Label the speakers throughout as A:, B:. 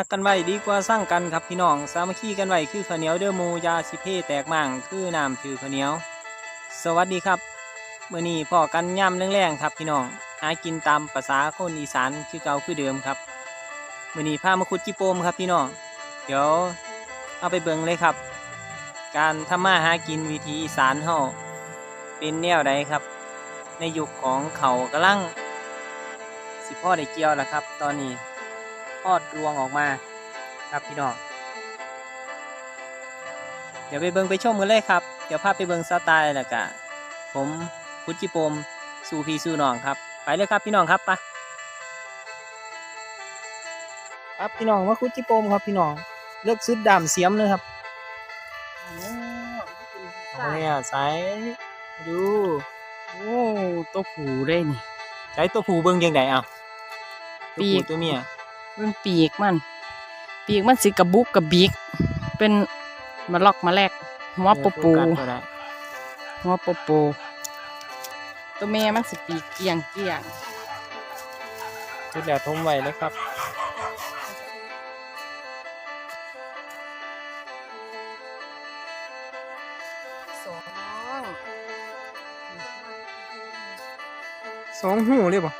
A: หักกันไว้ดีกว่าสร้างกันครับพี่น้อง สามัคคีกันไว้คือข้าวเหนียวเด้อหมูยาสิเพแตกมั่งคือน้ำถือข้าวเหนียว สวัสดีครับเมื้อนี้พ่อกันย่ำแรงๆครับพี่น้อง หากินตามภาษาคนอีสานคือเก่าคือเดิมครับเมื้อนี้พามาขุดจิโปมครับพี่น้อง เดี๋ยวเอาไปเบิ่งเลยครับ การทำมาหากินวิธีอีสานเฮาเป็นแนวใดครับ ในยุคของเขากำลังสิพ่อได้เกี่ยวแล้วครับ ตอนนี้ ทอดรวงออกมาครับพี่น้อง เดี๋ยวไปเบิงไปชมกันเลยครับ เดี๋ยวพาไปเบิงสไตล์แล้วก็ผมพุทธิปมสู่พีสู่น้องครับ ไปเลยครับพี่น้องครับปะครับพี่น้องมาคุดจิโปมครับพี่น้องเลือกชุดดำเสียมเลยครับเอาเนี่ยใส่ดู
B: โอ้ตัวผูได้นี่
A: ใช้ตัวผูเบิ้งยังไงเอาตัว
B: ปี
A: ผู้
B: ก
A: ตัวเมีย
B: มันปีกมัน ปีกมันสิกระบุกกระบิก เป็นมาลอกมาแลกหัวปูปู
A: เดี๋ยวโฟกัสตัวไหน
B: หัวปูปู ตัวแม่มันสิปีกเกียงเกียง
A: ชุดแล้วทมไว้เลยครับ
B: สอง
A: สองหูเลยป่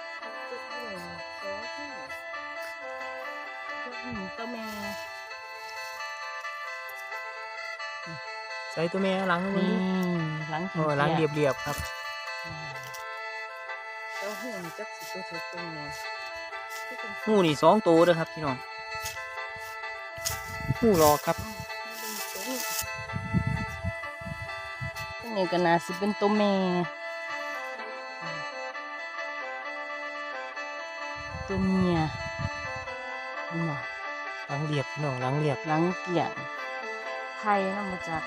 A: ใส่ตัวเมียหลัง
B: นี่
A: นี้
B: หลัง
A: โอ้หลังเรียบเรียบๆครับ
B: เจ้าหูจักสิตัวเธอตัวแม่
A: หูนี่สองตัวเด้อครับพี่น้องหูรอครับ
B: ตัวนี้ก็น่าสิเป็นตัวแม่ตัวเมียนี่หว่า
A: หลังเรียบพี่น้องหลังเรียบ
B: หลังเกี่ยงไทยนำมาจาก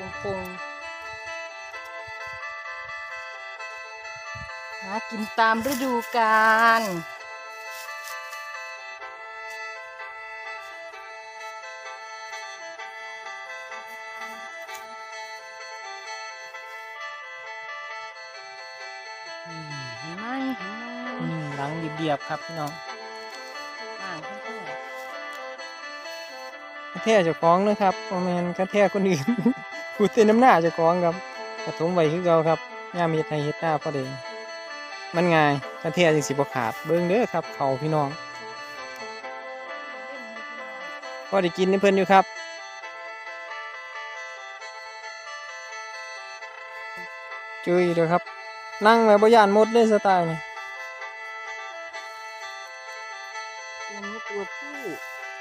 B: ของปงปงหากินตามฤดูกาลอืมเห็นไหมเห็นไหม
A: อืมหลังเรียบเรียบๆครับพี่น้อง
B: อ่างขึ้นไป
A: กระแทกเจ้าของนะครับโมเมนกระแทกคนอื่น พูดเต็นน้ำหน้าเจ้าของครับกระทมไว้คือเก่าครับย่ามเฮ็ดให้เฮ็ดหน้าพอดีมันง่ายกระแทกจังสิบ่ขาดเบิ่งเด้อครับ เขาพี่น้องพอได้กินในเพิ่นอยู่ครับจุยเด้อครับ นั่งไว้บ่ย่านหมดเลยสไตล์นี่
B: ตัวนี้ตัวผู้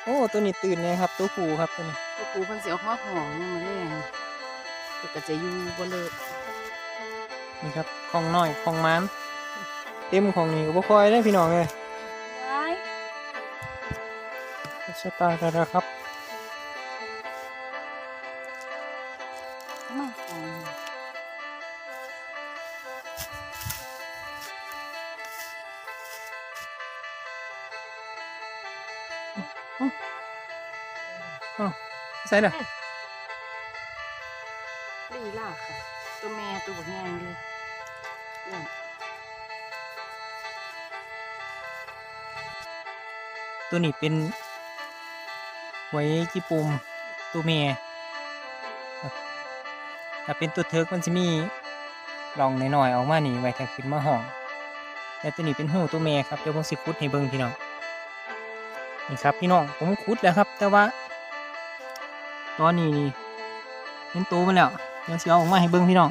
A: โอ้ตัวนี้ตื่นเลยครับ ตัวผู้ครับตัวนี้
B: ตัวผู้เพันเสียวมาหอมมาแรง ตัวก็จะอยู่บ่เลิก
A: นี่ครับของน้อยของมันเต็มของนี่ก็บ่ค่อยได้พี่น้องเลย
B: ได้
A: สไตล์แล้วครับ
B: มาหอม
A: ใส่เด้อ
B: ลีลาค่ะ ตัวแม่ตัวบักแงงเลย
A: ตัวนี้เป็น ไว้จีปุ่มตัวเมียถ้าเป็นตัวเทิร์กมันจะมีร่องหน่อยๆออกมาหนีไว้ถ้าขึ้นมาห้อง แต่ตัวนี้เป็นหูตัวเมียครับเดี๋ยวผมสิคุดให้เบิ่งพี่น้อง นี่ครับพี่น้องผมคุดแล้วครับ แต่ว่า ตอนนี้เห็นตัวมันแล้ว ดี๋ยวสิเอาออกมาให้เบิ่งพี่น้อง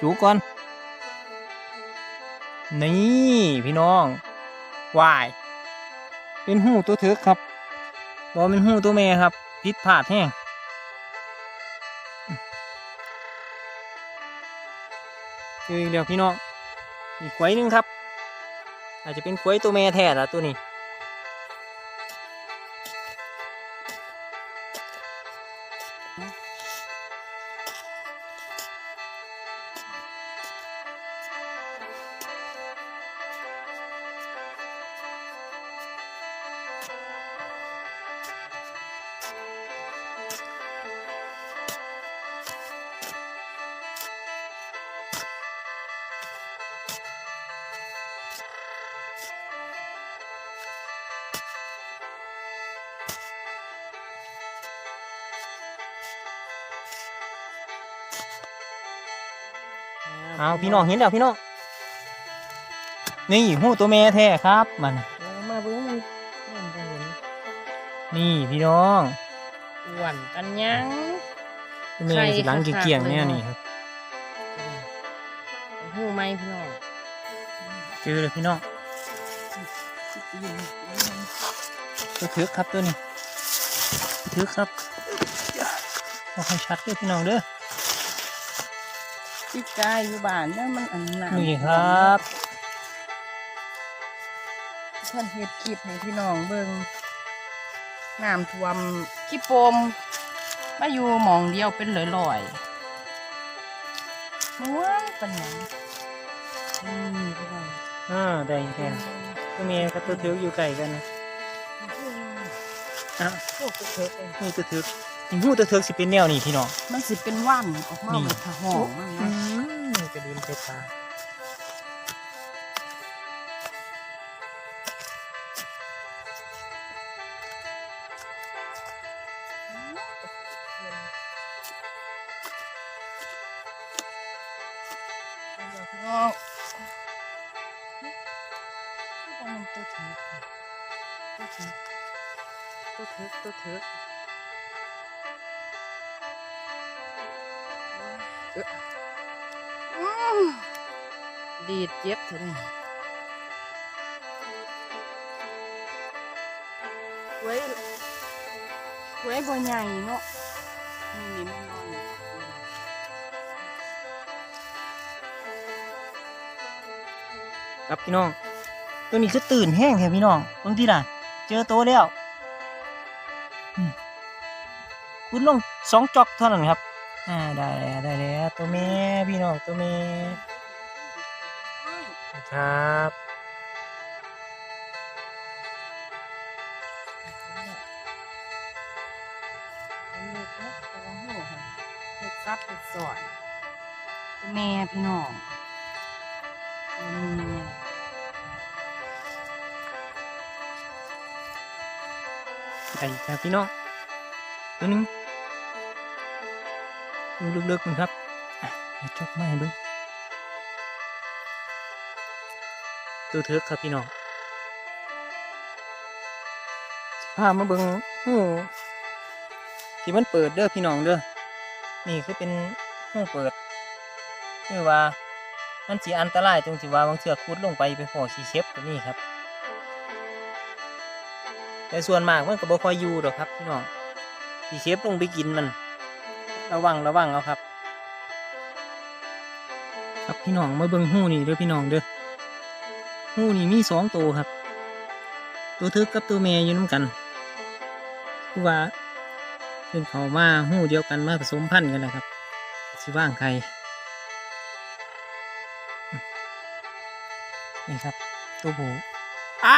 A: จูก่อน นี่พี่น้องวาย เป็นหูตัวเถิกครับบอเป็นหูตัวแม่ครับ พิษผาดแห้งเจออีกแล้วพี่น้อง อีกไว้หนึงครับ อาจจะเป็นควยตัวแม่แท้ละตัวนี้ เอาพี่น้องเห็นแล้วพี่น้องนี่หูตัวแม่แท้ครับมัน
B: เออมาเบิ่งมันมันบ่เห็น
A: นี่พี่น้อง
B: อ้วนกันยัง
A: ตัวแม่สิหลังเกี่ยงๆเนี่ยนี่ครับ
B: หูไหมพี่น้อง
A: เจอเลยพี่น้องตัวทึกครับตัวนี้ทึกครับเอาให้ชัดเด้อพี่น้องเด้อ
B: จิตใจอยู่บ้านเนี่ยมันอันนั้น
A: นี่ครับ
B: เพิ่นเฮ็ดคลิปให้พี่น้องเบิ่งน้ำท่วมขี้โปมมาอยู่หมองเดียวเป็นลอยๆม้วนปัญญาอืมพี่น้อง
A: อ่าได้แทนตัวแม่กับตัวทึกอยู่ไกลกันนะอะ
B: โอ้เถิกๆเลย
A: นี่ตัวทึก จริงหูตัวทึกสิเป็นแนวนี่พี่น้อง
B: มันสิเป็นว่านออกมา
A: นี่
B: เหมือนผาห่องมัน
A: อื
B: นะ
A: มกระดินเพชรตา
B: พี่น้องมันตัวเถิกตัวเถิกตัวเถิกตัวเถิกเอ๊ ดีดเจ็บเถอะนี่ไว้ไว้บ่ใหญ่เนาะนี่นี่มันนอนอยู่
A: ครับพี่น้อง ตัวนี้คือตื่นแห้งแท้พี่น้องบางทีน่ะ เจอโตวแล้วอืมคุณลงสองจอกเท่านั้นครับ อ่าได้แล้วได้แล้วตัวแม่พี่น้องตัวแม่ครับ
B: เล็กนะแต่ว่าหัวค่ะเห็ดซับเห็ดสอนแม่พี่น้องอืม
A: ได้ครับพี่น้องตัวหนึง ดูลึกๆมันครับอะให้จกมาให้เบิ้งตัวเถิกครับพี่น้องพามาเบิ้งหูที่มันเปิดเด้อพี่น้องเด้อ นี่คือเป็นหูเปิดคือว่ามันสีอันตรายตรงที่ว่าบางเชือกคุดลงไปไปพอขี้เชฟตัวนี้ครับ แต่ส่วนมากมันก็บ่ค่อยอยู่ดอกครับพี่น้องขี้เชฟลงไปกินมัน ระวังระวังเอาครับ ครับพี่น้องมาเบิ่งหูนี่เด้อพี่น้องเด้อหูนี่มีสองตัวครับ ตัวทึกกับตัวแม่อยู่น้ำกันคือว่าเพิ่นเขามาหูเดียวกันมาผสมพันธุ์กันนะครับสิว่างใครนี่ครับ ตัวผู้อ้า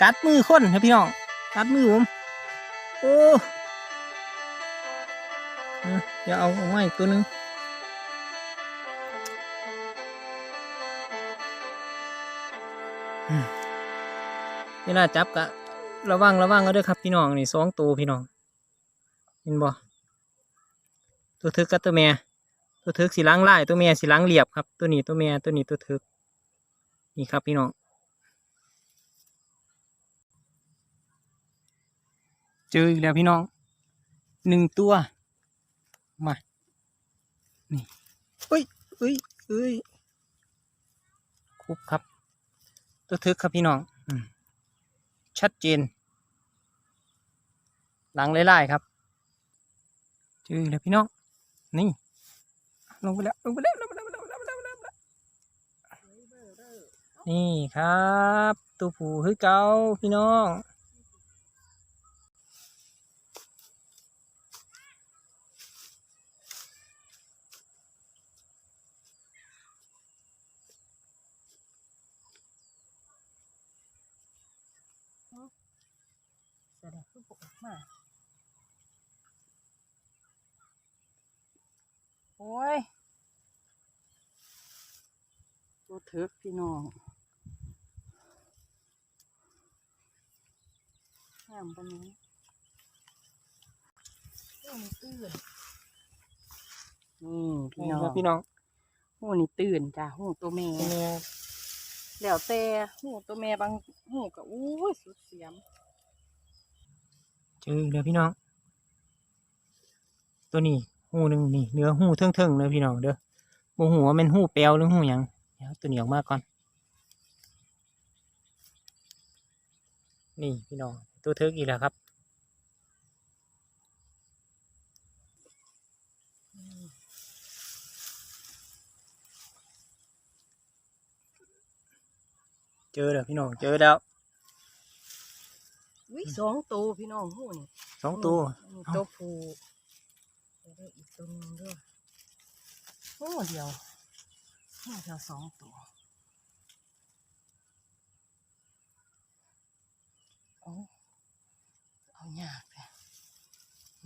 A: กัดมือคนครับพี่น้องกัดมือผมโอ้ ออเดี๋ยวเอาออกมาอีกตัวหนึงเวลาจับกะระวังระวังเอาด้วยครับพี่น้องนี่สองตัวพี่น้องเห็นบ่ตัวทึกกับตัวแม่ตัวทึกสีล้างลายตัวแม่สีล้างเหลียบครับ ตัวนี้ตัวแม่ตัวนี้ตัวทึกนี่ครับพี่น้องเจออีกแล้วพี่น้องหนึ่งตัว มา นี่ เอ้ยเอ้ยเอ้ยคุบครับ ตัวทึกครับพี่น้องชัดเจน หลังไล่ๆครับเจออีกแล้วพี่น้องนี่ ลงไปแล้วลงไปแล้วลงไปแล้วลงไปแล้วลงไปแล้วนี่ครับ ตัวผู้คือเก่าพี่น้อง
B: แสดงคือปก มาโอ้ยตัวเถิกพี่น้องห้ามปานนี้โอ้ยตื่นนี่พี่
A: นี่
B: น้อง
A: ครับพี่น้อง
B: หูนี่ตื่นจ้ะหูตัวแม่แล้วแต่หูตัวแม่บางหูก็อู้ยสุดเสียม
A: เจออีกแล้วพี่น้อง ตัวนี้หูหนึ่งนี่เนื้อหูเทิงๆเลยพี่น้องเด้อโมหูว่าเป็นหูแปลวหรือหูหยังเดี๋ยวเอาตัวนี้ออกมาก่อน นี่พี่น้องตัวเทิกอีกแล้วครับเจอแล้วพี่น้องเจอแล้ว
B: อุ้ยสองตัวพี่น้องหูนี่
A: สองตัว
B: นี่
A: เอ้า
B: ตัวผู้แล้วได้อีกตัวหนึงด้วยหูเดียวหูเดียวสองตัวเอาเอายากเลย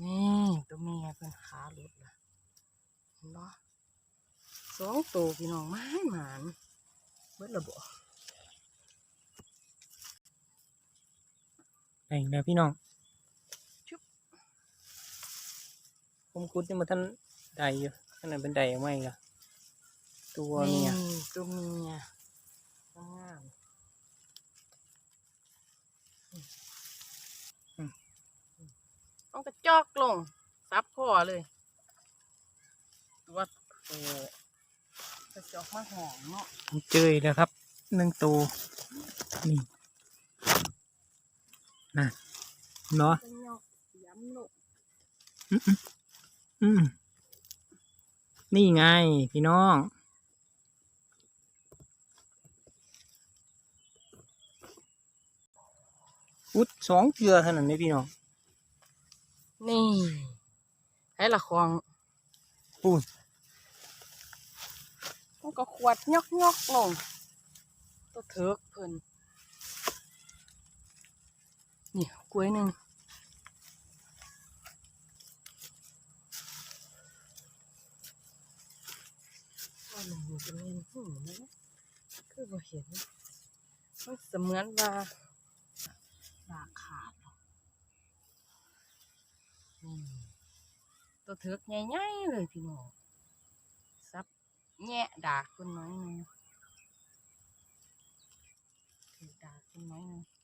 B: นี่ตัวเมียเป็นขาหลุดละเห็นปะสองตัวพี่น้องไม่หมานเบิดระบบ
A: ไอ้แล้วพี่น้อง
B: ชุบ
A: ผมคุดนี่มาท่านใดอยู่ขนาดเป็นใดยังไม่ละตัวเมีย
B: ตัวเมียงามต้องกระจอกลงซับคอเลย ตัวโตกระจอกมาหอมเนาะ
A: ผมเจออีกแล้วครับหนึ่งตัวนี่ นะเนาะ
B: เป็นยอกย้ำลูก
A: อืมนี่ไง พี่น้องอุดสองเกลือเท่านั้นเลยพี่น้อง
B: นี่ให้ละคอง
A: ปูน
B: มันก็ขวดยอกยอกลงตัวเถิกเพิ่น นี่กล้วยหนึ่งว่ามันมีเป็นเงินหูนะคือบ่เห็นมันเสมือนว่าดากขาดตัวเถือกใหญ่ๆเลยพี่น้องซับแงะดากคนน้อยหนึ่งถือดากคนน้อยหนึ่ง